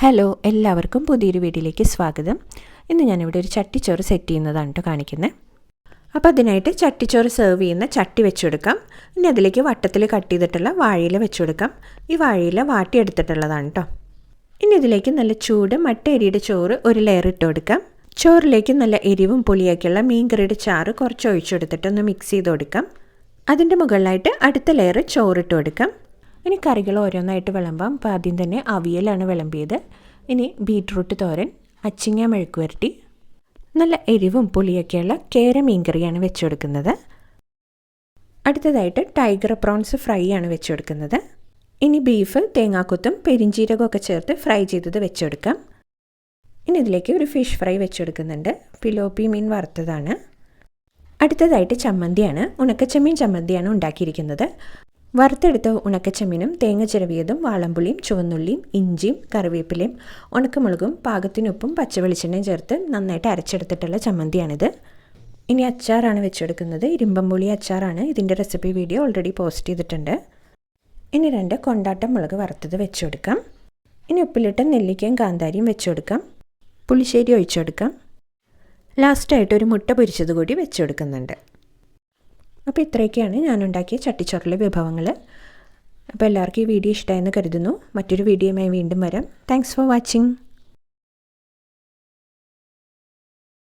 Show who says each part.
Speaker 1: Hello എല്ലാവർക്കും പുതിയൊരു വീഡിയോയിലേക്ക് സ്വാഗതം. ഇന്ന് ഞാനിവിടെ ഒരു ചട്ടിച്ചോറ് സെറ്റ് ചെയ്യുന്നതാണ് കേട്ടോ കാണിക്കുന്നത് അപ്പോൾ അതിനായിട്ട് ചട്ടിച്ചോറ് സെർവ് ചെയ്യുന്ന ചട്ടി വെച്ചെടുക്കാം. ഇനി അതിലേക്ക് വട്ടത്തിൽ കട്ട് ചെയ്തിട്ടുള്ള വാഴയില വെച്ചെടുക്കാം. ഈ വാഴയില വാട്ടിയെടുത്തിട്ടുള്ളതാണ് കേട്ടോ ഇനി ഇതിലേക്ക് നല്ല ചൂട് മട്ട ചോറ് ഒരു ലെയർ ഇട്ട് കൊടുക്കാം. ചോറിലേക്ക് നല്ല എരിവും പുളിയൊക്കെയുള്ള മീൻകറിയുടെ ചാറ് കുറച്ച് ഒഴിച്ചു കൊടുത്തിട്ട് ഒന്ന് മിക്സ് ചെയ്ത് കൊടുക്കാം. അതിന്റെ മുകളിലായിട്ട് അടുത്ത ലെയർ ചോറിട്ട് കൊടുക്കാം. ഇനി കറികൾ ഓരോന്നായിട്ട് വിളമ്പാം. അപ്പോൾ ആദ്യം തന്നെ അവിയലാണ് വിളമ്പിയത്. ഇനി ബീട്രൂട്ട് തോരൻ അച്ചിങ്ങ മെഴുക്ക് വരട്ടി നല്ല എരിവും പുളിയൊക്കെയുള്ള കേര മീൻകറിയാണ് വെച്ചു കൊടുക്കുന്നത് അടുത്തതായിട്ട് ടൈഗർ പ്രോൺസ് ഫ്രൈ ആണ് വെച്ചു കൊടുക്കുന്നത് ഇനി ബീഫ് തേങ്ങാക്കൊത്തും പെരിഞ്ചീരകമൊക്കെ ചേർത്ത് ഫ്രൈ ചെയ്തത് വെച്ചെടുക്കാം ഇനി ഇതിലേക്ക് ഒരു ഫിഷ് ഫ്രൈ വെച്ചെടുക്കുന്നുണ്ട് പിലോപ്പി മീൻ വറുത്തതാണ്. അടുത്തതായിട്ട് ചമ്മന്തിയാണ്. ഉണക്കച്ചമ്മീൻ ചമ്മന്തിയാണ് ഉണ്ടാക്കിയിരിക്കുന്നത്. വറുത്തെടുത്ത ഉണക്കച്ചമ്മീനും തേങ്ങ ചിരവിയതും വാളമ്പുളിയും ചുവന്നുള്ളിയും ഇഞ്ചിയും കറിവേപ്പിലയും ഉണക്കമുളകും പാകത്തിനൊപ്പം പച്ചവെളിച്ചെണ്ണയും ചേർത്ത് നന്നായിട്ട് അരച്ചെടുത്തിട്ടുള്ള ചമ്മന്തിയാണിത്. ഇനി അച്ചാറാണ് വെച്ചെടുക്കുന്നത്. ഇരുമ്പമ്പുളി അച്ചാറാണ്. ഇതിന്റെ റെസിപ്പി വീഡിയോ ഓൾറെഡി പോസ്റ്റ് ചെയ്തിട്ടുണ്ട്. ഇനി രണ്ട് കൊണ്ടാട്ടം മുളക് വറുത്തത് വെച്ചുകൊടുക്കാം ഇനി ഉപ്പിലിട്ട നെല്ലിക്കയും കാന്താരിയും വെച്ചുകൊടുക്കാം പുളിശ്ശേരി ഒഴിച്ചെടുക്കാം. ലാസ്റ്റായിട്ട് ഒരു മുട്ട പൊരിച്ചത് കൂടി വെച്ചുകൊടുക്കുന്നുണ്ട് അപ്പോൾ ഇത്രയൊക്കെയാണ് ഞാൻ ഉണ്ടാക്കിയ ചട്ടിച്ചോറിലെ വിഭവങ്ങൾ. അപ്പോൾ എല്ലാവർക്കും ഈ വീഡിയോ ഇഷ്ടമായെന്ന് കരുതുന്നു. മറ്റൊരു വീഡിയോയുമായി വീണ്ടും വരാം. Thanks for watching